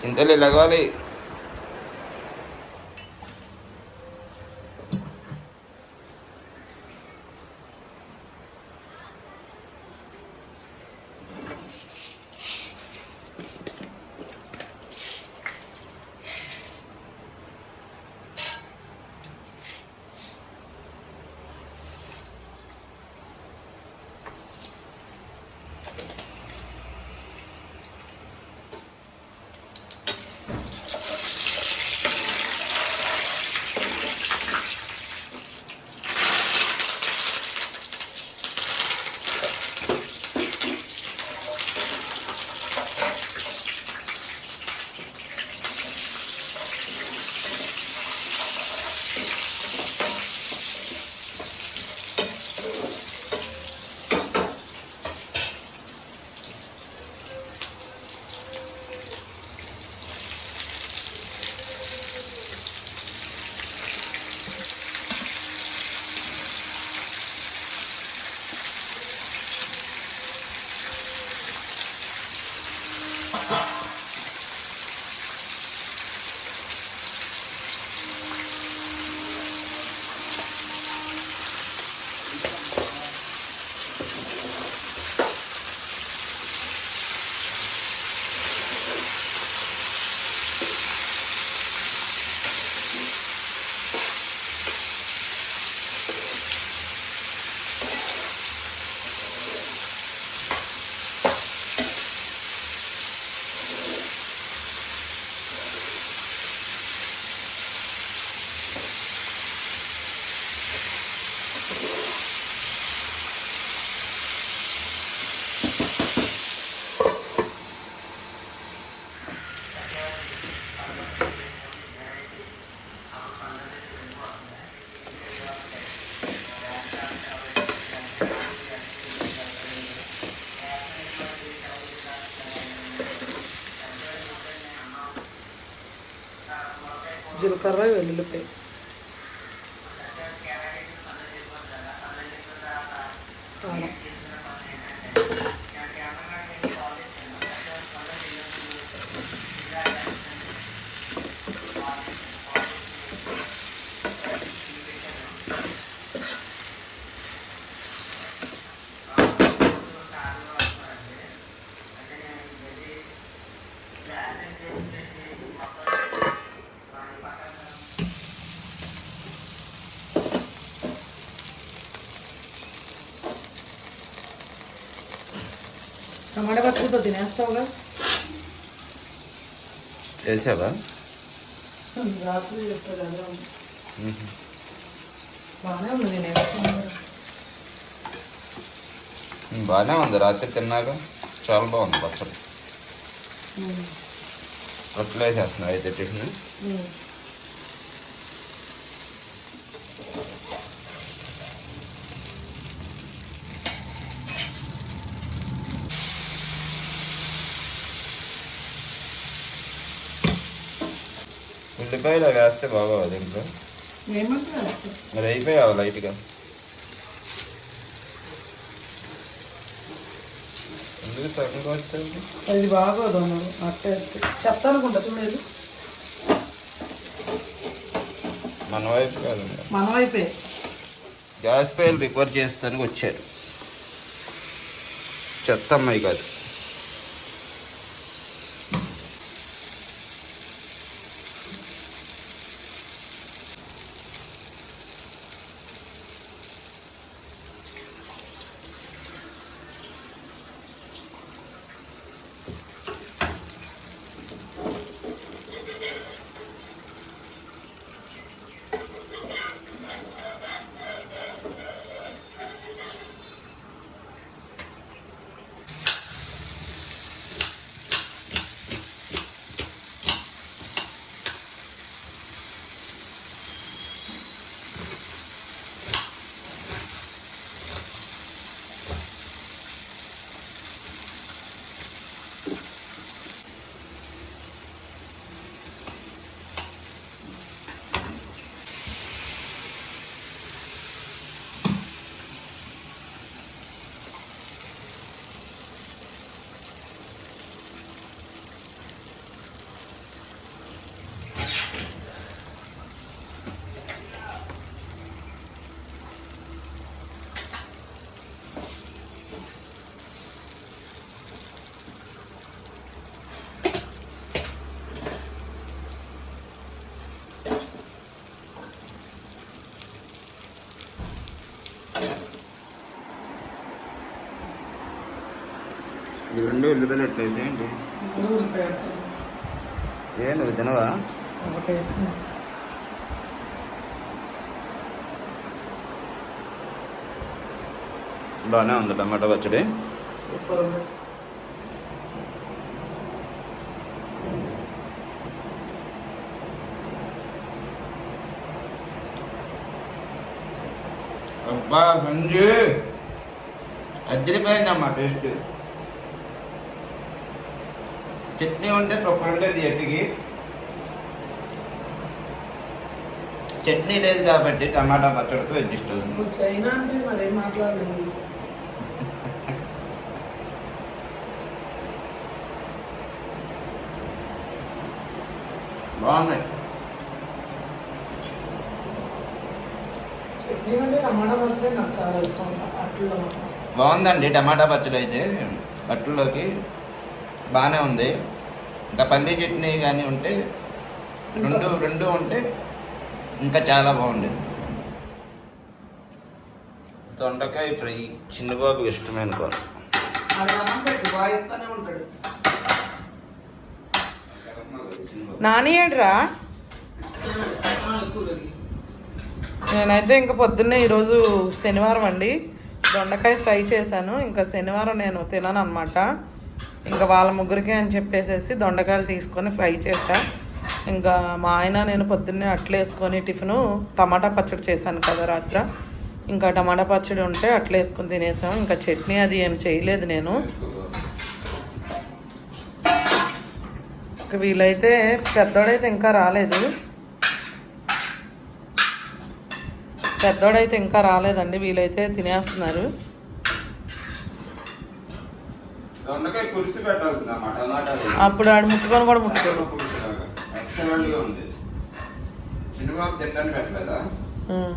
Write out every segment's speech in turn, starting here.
चिंतले लगवा ले। వెల్లుల్లిపాయ కారం పచ్చడితో తినేస్తావుగా? వేసావా రాత్రి చేస్తుంది అదే ఉంది. బాగానే ఉంది నేను వేస్తాను బాగానే ఉంది. రాత్రి తిన్నాక చాలా బాగుంది పచ్చడి. రొట్టెలు వేసేస్తున్నావు అయితే టిఫిన్? ఉల్లిపాయలు వేస్తే బాగోవు దీంట్లో. మరి అయిపోయావు లైట్గా? ఎందుకు సగంగా వస్తుంది? అది బాగోదు అట్టే చెత్త అనుకుంటా చూడలేదు మన వైపు కాదు మన వైపే. గ్యాస్ పైలు రిపేర్ చేస్తానికి వచ్చారు. చెత్త అమ్మాయి కాదు. ఈ రెండు ఉల్లిపాయలు ఎట్లా వేసేయండి? ఏ నువ్వు తినవా? బాగానే ఉంది టమాటా పచ్చడి. అబ్బా సంజు. అద్దరిపోయిందమ్మా టేస్ట్ చట్నీ ఉంటే సూపర్ ఉండేది ఎట్టికి? చట్నీ లేదు కాబట్టి టమాటా పచ్చడితో అడ్జస్ట్ అవుతుంది. నువ్వు చైనా అంటే మరేం మాట్లాడలేదు? బాగున్నాయి. బాగుందండి టమాటా పచ్చడి అయితే. అట్లలోకి బాగానే ఉంది. ఇంకా పల్లీ చట్నీ కానీ ఉంటే రెండు రెండు ఉంటే ఇంకా చాలా బాగుండేది. దొండకాయ ఫ్రై చిన్నబాబుకి ఇష్టమైన కూర. నాని ఏడ్రా? నేనైతే ఇంకా పొద్దున్నే ఈరోజు శనివారం అండి. దొండకాయ ఫ్రై చేశాను. ఇంకా శనివారం నేను తినను అనమాట ఇంకా వాళ్ళ ముగ్గురికి అని చెప్పేసేసి దొండకాయలు తీసుకొని ఫ్రై చేశా. ఇంకా మా ఆయన నేను పొద్దున్నే అట్లేసుకొని టిఫిను టమాటా పచ్చడి చేశాను కదా రాత్ర. ఇంకా టమాటా పచ్చడి ఉంటే అట్లేసుకొని తినేసాం. ఇంకా చట్నీ అది ఏం చేయలేదు నేను. వీలైతే పెద్దోడైతే ఇంకా రాలేదు. పెద్దోడైతే ఇంకా రాలేదండి. వీలైతే తినేస్తున్నారు. దొండకాయ పులుసు పెట్టాల్సిందమ్మా టమాటా అప్పుడు ఆడు ముట్టుకొని కూడా ముట్టుకోడు. ఎక్సలెంట్గా ఉంది. చిన్నబాబు తినడానికి పెట్టలేదా? ఉం.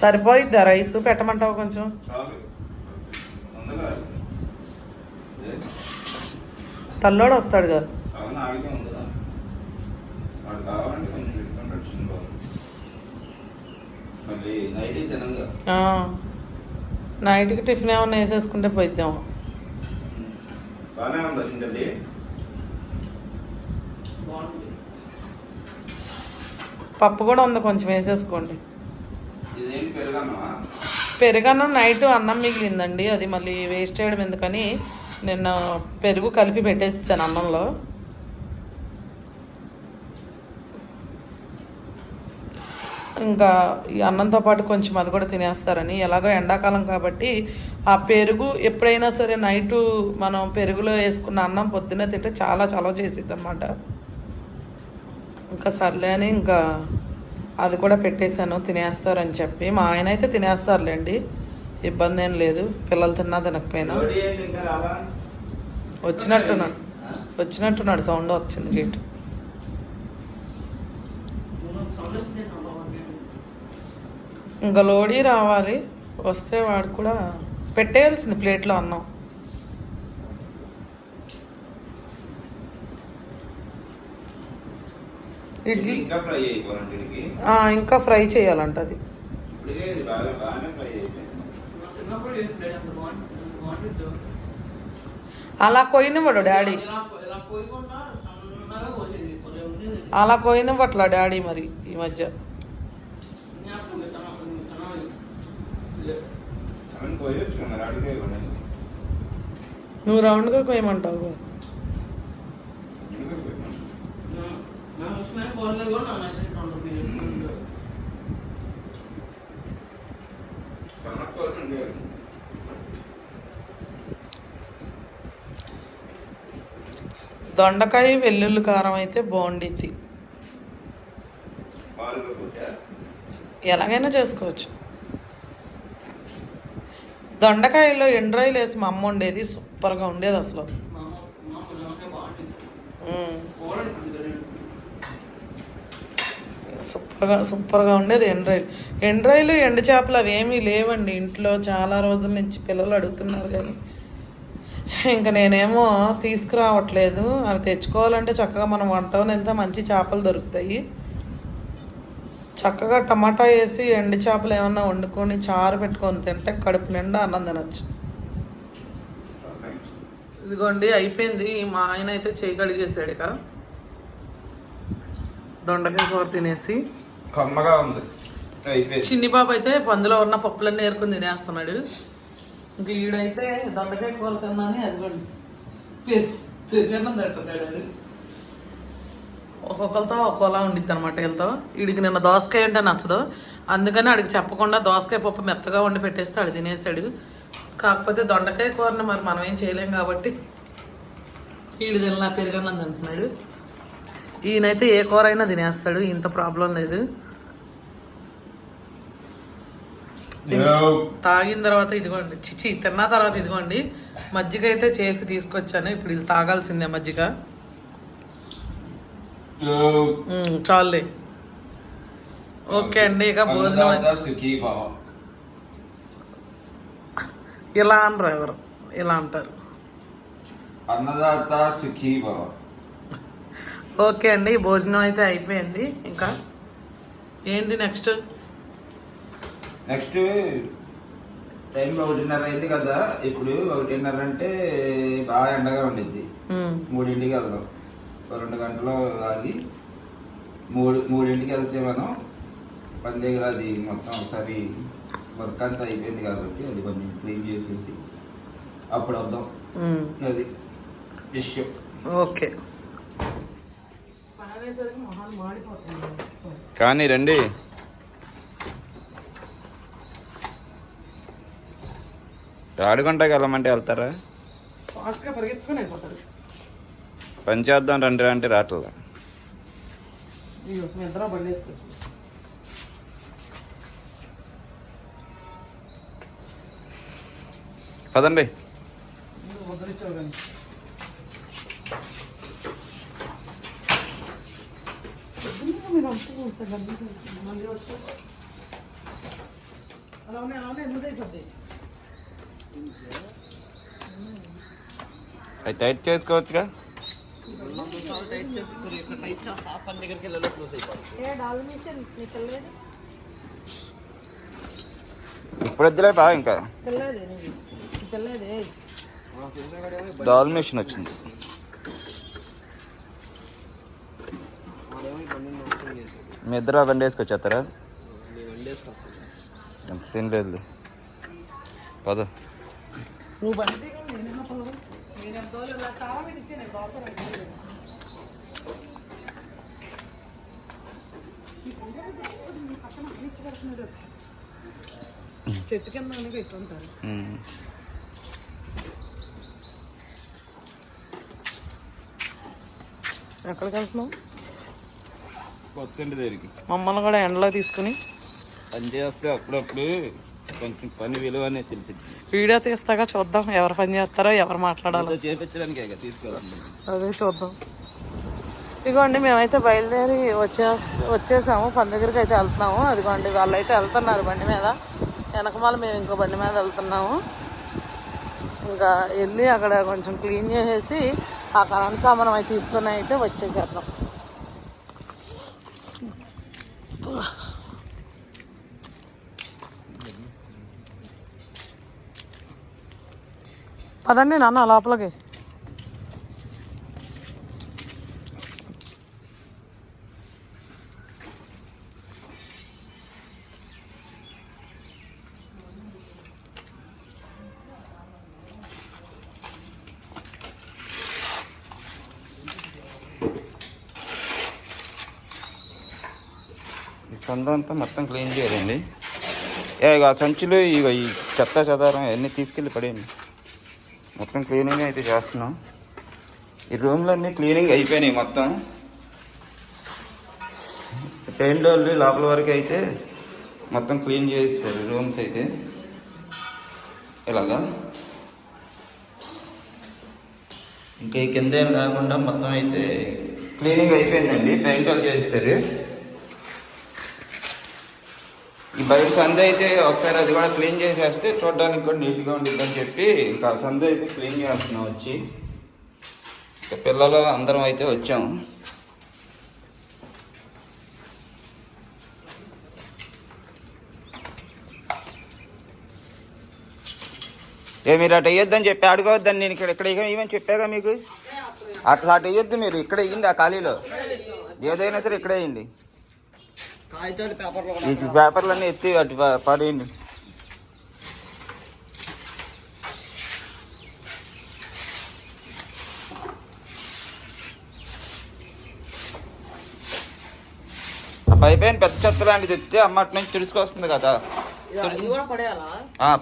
సరిపోయిద్దా రైస్? పెట్టమంటావు కొంచెం? తల్లోడు వస్తాడు వాడు కావాలంటే నైట్కి టిఫిన్ ఏమన్నా వేసేసుకుంటే పోయిద్దాం. బాగానే ఉందా చింతది పప్పు కూడా ఉంది కొంచెం వేసేసుకోండి. పెరుగన్నం? నైట్ అన్నం మిగిలిందండి అది మళ్ళీ వేస్ట్ చేయడం ఎందుకని నిన్న పెరుగు కలిపి పెట్టేసాను అన్నంలో. ఇంకా ఈ అన్నంతో పాటు కొంచెం అది కూడా తినేస్తారని. ఎలాగో ఎండాకాలం కాబట్టి ఆ పెరుగు ఎప్పుడైనా సరే నైటు మనం పెరుగులో వేసుకున్న అన్నం పొద్దున్నే తింటే చాలా చలవ చేసిద్ది అనమాట ఇంకా సర్లే అని ఇంకా అది కూడా పెట్టేశాను తినేస్తారని చెప్పి. మా ఆయన అయితే తినేస్తారులేండి ఇబ్బంది ఏం లేదు. పిల్లలు తిన్నా తినకపోయినా. వచ్చినట్టున్నాడు? వచ్చినట్టున్నాడు సౌండ్ వచ్చింది గేట్. ఇంకా లోడీ రావాలి. వస్తే వాడు కూడా పెట్టేయాల్సింది ప్లేట్లో అన్నం. ఇడ్లీ ఇంకా ఫ్రై అయిపోవాలండి వీడికి ఆ, ఇంకా ఫ్రై చేయాలంట అది. అలా కొయినవాడు డాడీ. అలా కొయినవట్ల డాడీ మరి ఈ మధ్య అవన్నీ పోయొచ్చు కదా మరి అడిగే ఇవ్వండి నువ్వు రౌండ్గా కొయ్యమంటావు. దొండకాయ వెల్లుల్లి కారం అయితే బాగుండిద్ది. ఎలాగైనా చేసుకోవచ్చు. దొండకాయలో ఎండ్రాయిలు వేసి మా అమ్మ ఉండేది సూపర్గా ఉండేది అసలు. సూపర్గా సూపర్గా ఉండేది ఎండ్రాయిల్ ఎండ్రాయిలు ఎండు చేపలు అవి ఏమీ లేవండి ఇంట్లో చాలా రోజుల నుంచి పిల్లలు అడుగుతున్నారు కానీ. ఇంకా నేనేమో తీసుకురావట్లేదు. అవి తెచ్చుకోవాలంటే చక్కగా మనం వంట ఎంత మంచి చేపలు దొరుకుతాయి. చక్కగా టమాటా వేసి ఎండు చేపలు ఏమన్నా వండుకొని చారు పెట్టుకొని తింటే కడుపు నిండా అన్నం తినొచ్చు. ఇదిగోండి అయిపోయింది. మా ఆయన అయితే చేయి కడిగేసాడు ఇక. దొండకాయ కూర తినేసి. కమ్మగా ఉంది. చిన్ని బాబు అయితే పందులో ఉన్న పప్పులన్నీ ఏరుకుని తినేస్తున్నాడు. ఇంక ఈడైతే దొండకాయ కూర తిన్నాని అదిగోండి. పెరుగు పెరుగన్నం అది. ఒక్కొక్కరితో ఒక్కోలా ఉండిద్ది అనమాట వీళ్ళతో. వీడికి నిన్న దోసకాయ అంటే నచ్చదు. అందుకని ఆడికి చెప్పకుండా దోసకాయ పప్పు మెత్తగా వండి పెట్టేస్తే ఆడు తినేసాడు. కాకపోతే దొండకాయ కూరని మరి మనం ఏం చేయలేం కాబట్టి వీడు తిన్నా పెరుగన్నం తింటున్నాడు. ఈయనైతే ఏ కూర అయినా తినేస్తాడు ఇంత ప్రాబ్లం లేదు. తాగిన తర్వాత ఇదిగోండి చిచి తిన్న తర్వాత ఇదిగోండి మజ్జిగ అయితే చేసి తీసుకొచ్చాను. ఇప్పుడు వీళ్ళు తాగాల్సిందే మజ్జిగ. చాలులే ఓకే అండి ఇక భోజనం అయితే- సుఖీ బావ ఇలా అనరు ఎవరు ఇలా అంటారు. అన్నదాత సుఖీ బావ ఓకే అండి భోజనం అయితే అయిపోయింది ఇంకా ఏంటి నెక్స్ట్ నెక్స్ట్ టైం ఒకటిన్నర అయింది కదా ఇప్పుడు ఒకటిన్నర అంటే బాగా ఎండగా ఉండిద్ది. మూడింటికి వెళ్దాం. రెండు గంటలు ఆగి మూడు మూడింటికి వెళ్తే మనం పని దగ్గర అది మొత్తం ఒకసారి వర్క్ అంతా అయిపోయింది కాబట్టి అది కొంచెం క్లీన్ చేసేసి అప్పుడు వద్దాం. అది విషయం. ఓకే. కానీ రండి. ఆడుకుంటాకి వెళ్ళమంటే వెళ్తారా? ఫాస్ట్గా పరిగెత్తుకొని అయిపోతాడు పని చేద్దాం రండి అంటే రాట్లా పదండి. అది టైట్ చేసుకోవచ్చుగా? టైట్ చేసి ఇక్కడ టైట్ చేస్తా పని దగ్గరికి వెళ్ళాలి క్లోజ్ అయిపోవాలి. ఇప్పుడు వద్దులే బాగా ఇంకా. దాల్ మిషన్ వచ్చింది. మీ ఇద్దరు బండి వేసుకొచ్చేస్తారా? ఎంత సీన్ లేదు పద. నువ్వు బండి చెట్టు కింద పెట్టుంటారు ఉమ్. ఎక్కడికి వెళ్తున్నావు? కొత్త ఇంటి దగ్గరికి. మమ్మల్ని కూడా ఎండలో తీసుకుని. పని చేస్తే అప్పుడప్పుడు కొంచెం పని విలువ అనేది తెలిసింది. వీడియో తీస్తాగా చూద్దాం ఎవరు పని చేస్తారో ఎవరు మాట్లాడాలో. చేపించడానికే తీసుకోవాలి అదే చూద్దాం. ఇదిగోండి మేమైతే బయలుదేరి వచ్చే వచ్చేసాము. పని దగ్గరికి అయితే వెళ్తున్నాము. అదిగోండి వాళ్ళు అయితే వెళ్తున్నారు బండి మీద. వెనకమాల మేము ఇంకో బండి మీద వెళ్తున్నాము. ఇంకా వెళ్ళి అక్కడ కొంచెం క్లీన్ చేసేసి ఆ కరెంట్ సామాన్ అవి తీసుకొని అయితే వచ్చేసేద్దాం. పదండి నాన్న లోపలికి. ఈ సందు అంతా మొత్తం క్లీన్ చేయాలండి. ఏ ఇక ఆ సంచులు ఇక ఈ చెత్త చెదారం అవన్నీ తీసుకెళ్ళి పడేయండి. మొత్తం క్లీనింగ్ అయితే చేస్తున్నాం. ఈ రూమ్లన్నీ క్లీనింగ్ అయిపోయినాయి మొత్తం. పెయింట్ వాళ్ళు లోపల వరకు అయితే మొత్తం క్లీన్ చేసేసారు రూమ్స్ అయితే. ఇలాగా ఇంకా ఈ కింద ఏం కాకుండా మొత్తం అయితే క్లీనింగ్ అయిపోయిందండి. పెయింట్ వాళ్ళు చేస్తారు ఈ బయట సంద అయితే ఒకసారి అది కూడా క్లీన్ చేసేస్తే చూడడానికి కూడా నీట్గా ఉండిద్దని చెప్పి ఇంకా సంద అయితే క్లీన్ చేస్తున్నాం వచ్చి ఇంకా పిల్లలు అందరం అయితే వచ్చాము ఏ మీరు అటు వేయొద్దని చెప్పి ఆడుకోవద్దని నేను ఇక్కడ ఇక్కడ ఇవ్వమని చెప్పాగా మీకు? అట్లా అటు వేయొద్దు మీరు ఇక్కడ వేయండి ఆ ఖాళీలో. ఏదైనా సరే ఇక్కడే వేయండి. ఈ పేపర్లన్నీ ఎత్తి అటు పడేయండి. ఆ పైపైన పెద్ద చెత్త లాంటిది ఎత్తే అమ్మటి నుంచి తుడుచుకొస్తుంది కదా.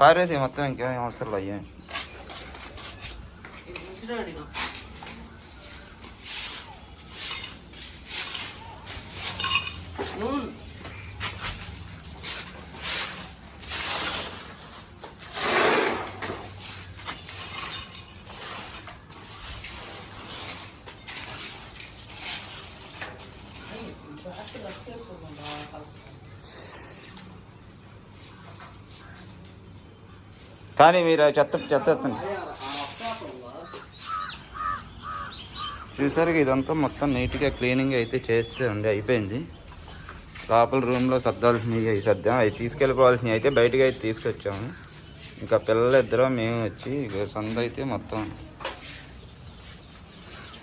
పారేసి మొత్తం ఇంకేం అవసరం అయ్యా కానీ మీరు చెత్త చెత్త ఎత్తండి చూసారు ఇదంతా మొత్తం నీట్గా క్లీనింగ్ అయితే చేసేయండి అయిపోయింది. లోపల రూమ్లో శబ్దాలు మీకు అవి సర్దాం అవి తీసుకెళ్ళిపోవాల్సినవి అయితే బయటకు అయితే తీసుకొచ్చాము. ఇంకా పిల్లలు ఇద్దరు మేము వచ్చి సంద అయితే మొత్తం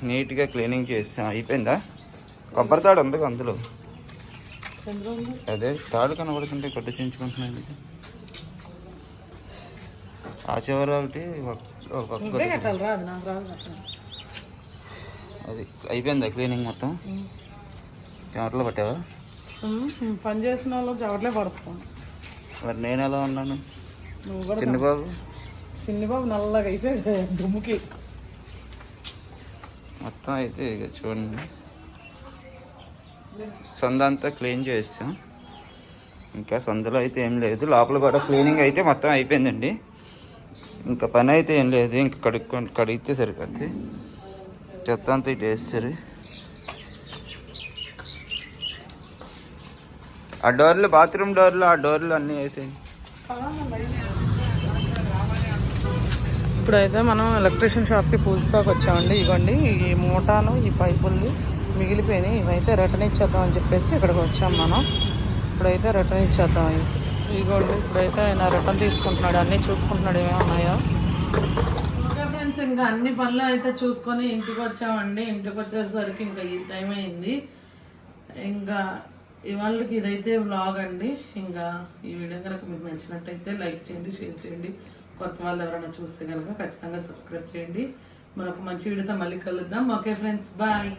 నీట్గా క్లీనింగ్ చేసాం. అయిపోయిందా? కొబ్బరి తాడు ఉంది అందులో? అదే తాడు కనబడుతుంటే కొట్టు చించుకుంటున్నాను. ఆ చివర ఒకటి అది అయిపోయిందా క్లీనింగ్ మొత్తం? చెమటలో పట్టావా? పని చేసిన వాళ్ళు చవట్లే పడుతున్నాం. మరి నేను ఎలా ఉన్నాను? నువ్వు కూడా చిన్న బాబు? చిన్ని బాబు నల్లగా అయిపోయాడు దుమ్ముకి. మొత్తం అయితే ఇక చూడండి. సంద అంతా క్లీన్ చేస్తాం ఇంకా సందులో అయితే ఏం లేదు. లోపల కూడా క్లీనింగ్ అయితే మొత్తం అయిపోయిందండి. ఇంకా పని అయితే ఏం లేదు ఇంకా కడుక్కో కడిగితే సరిపోద్ది. చెత్త అంతా ఇటు వేస్తారు. ఆ డోర్లు బాత్రూమ్ డోర్లు ఆ డోర్లు అన్నీ వేసేయండి. ఇప్పుడైతే మనం ఎలక్ట్రీషియన్ షాప్కి పూజతోకి వచ్చామండి. ఇగోండి ఈ మూటాను ఈ పైపులు మిగిలిపోయినాయి. ఇవైతే రిటర్న్ ఇచ్చేద్దాం అని చెప్పేసి ఇక్కడికి వచ్చాం మనం. ఇప్పుడైతే రిటర్న్ ఇచ్చేద్దాం ఇవి. ఇప్పుడైతే ఆయన రిటర్న్ తీసుకుంటున్నాడు అన్నీ చూసుకుంటున్నాడు ఏమేమి ఉన్నాయో. ఓకే ఫ్రెండ్స్ ఇంకా అన్ని పనులు అయితే చూసుకొని ఇంటికి వచ్చామండి. ఇంటికి వచ్చేసరికి ఇంకా ఈ టైం అయింది. ఇంకా ఇవాళకి ఇదైతే వ్లాగ్ అండి. ఇంకా ఈ వీడియో కనుక మీకు నచ్చినట్టయితే లైక్ చేయండి షేర్ చేయండి. కొత్త వాళ్ళు ఎవరైనా చూస్తే కనుక ఖచ్చితంగా సబ్స్క్రైబ్ చేయండి. మరొక మంచి వీడియోతో మళ్ళీ కలుద్దాం. Okay friends bye.